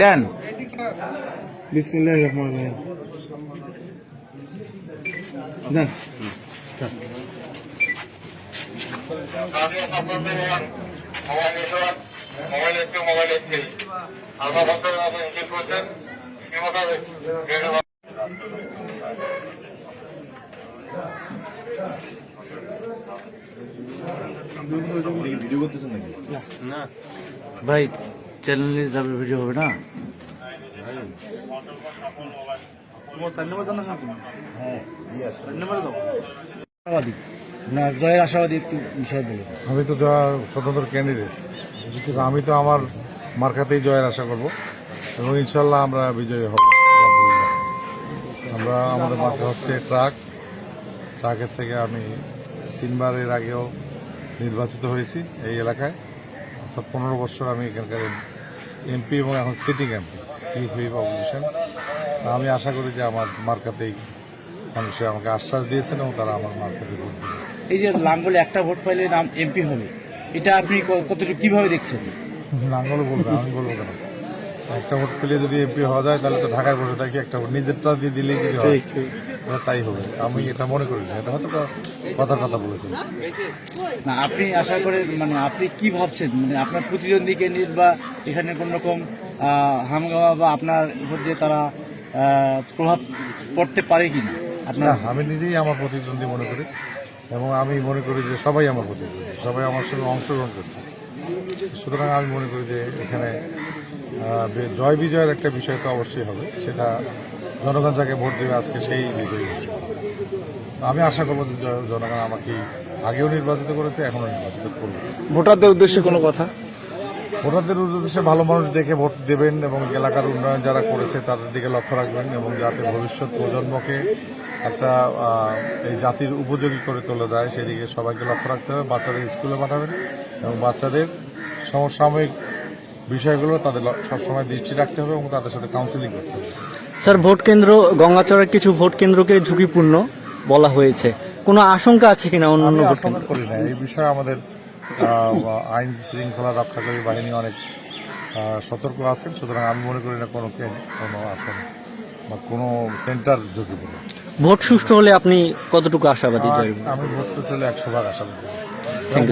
দেন বিসমিল্লাহ রহমান রহিম দেন মোটাবে ভাই চ্যানেলে যাবে ভিডিও হবে না? আশাবাদী। না জয়ের আশাবাদী একটু বিষয় বলুন আমি তো জয় স্বতন্ত্র ক্যান্ডিডেট কিন্তু আমি তো আমার মার্কাতেই জয়ের আশা করব এবং ইনশাল্লাহ আমরা বিজয়ী হব। আমরা আমাদের মার্কা হচ্ছে ট্রাক। ট্রাকের থেকে আমি তিনবার এর আগেও নির্বাচিত হয়েছি এই এলাকায়। অর্থাৎ পনেরো বছর আমি এখানকার এমপি এবং এখন sitting MP chief whip opposition আমি আশা করি যে আমার মার্কাতেই মানুষে আমাকে আশ্বাস দিয়েছেন এবং তারা আমার মার্কাতে ভোট এই যে লাঙ্গলে একটা ভোট পাইলে নাম এমপি হবে এটা আপনি কতটুকু কীভাবে দেখছেন? নাঙ্গলও বলবে আমি বলব কেন? একটা ভোট পেলে যদি এমপি হওয়া যায় তাহলে তো ঢাকায় বসে থাকি একটা ভোট নিজেরটা দিয়ে দিলেই যদি হয়। তাই হবে। আমি এটা মনে করি না। এটা হয়তো কথা কথা বলেছেন না আপনি আশা করে মানে আপনি কি ভাবছেন? মানে আপনার প্রতিদ্বন্দ্বী ক্যান্ডিডেট বা এখানে কোন রকম হামগামা বা আপনার উপর দিয়ে তারা প্রভাব পড়তে পারে আপনার না আমি নিজেই আমার প্রতিদ্বন্দ্বী মনে করি। এবং আমি মনে করি যে সবাই আমার প্রতিদ্বন্দ্বী। সবাই আমার সঙ্গে অংশগ্রহণ করছে। সুতরাং আমি মনে করি যে এখানে জয় বিজয়ের একটা বিষয় তো অবশ্যই হবে। সেটা জনগণ যাকে ভোট দেবে আজকে সেই বিজয়ী আমি আশা করব যে জনগণ আমাকে আগেও নির্বাচিত করেছে এখনও নির্বাচিত করবে। ভোটারদের উদ্দেশ্যে কোনো কথা? ভোটারদের উদ্দেশ্যে ভালো মানুষ দেখে ভোট দেবেন এবং এলাকার উন্নয়ন যারা করেছে তাদের দিকে লক্ষ্য রাখবেন এবং যাতে ভবিষ্যৎ প্রজন্মকে একটা এই জাতির উপযোগী করে তোলা যায় সেদিকে সবাইকে লক্ষ্য রাখতে হবে। বাচ্চাদের স্কুলে পাঠাবেন এবং বাচ্চাদের সমসাময়িক বিষয়গুলো তাদের সবসময় দৃষ্টি রাখতে হবে এবং তাদের সাথে কাউন্সিলিং করতে হবে। স্যার ভোট কেন্দ্র গঙ্গাচড়ের কিছু ভোট কেন্দ্রকে ঝুঁকিপূর্ণ বলা হয়েছে। কোনো আশঙ্কা আছে কিনা অন্যান্য ভোট কেন্দ্র করি না। এই বিষয়ে আমাদের আইন শৃঙ্খলা রক্ষাকারী বাহিনী অনেক সতর্ক আছেন। সুতরাং আমি মনে করি না কোনো কোনো আসন বা কোনো সেন্টার ঝুঁকিপূর্ণ। ভোট সুষ্ঠু হলে আপনি কতটুকু আশাবাদী আমি ভোট তো চলে একশো ভাগ আশা করি থ্যাংক ইউ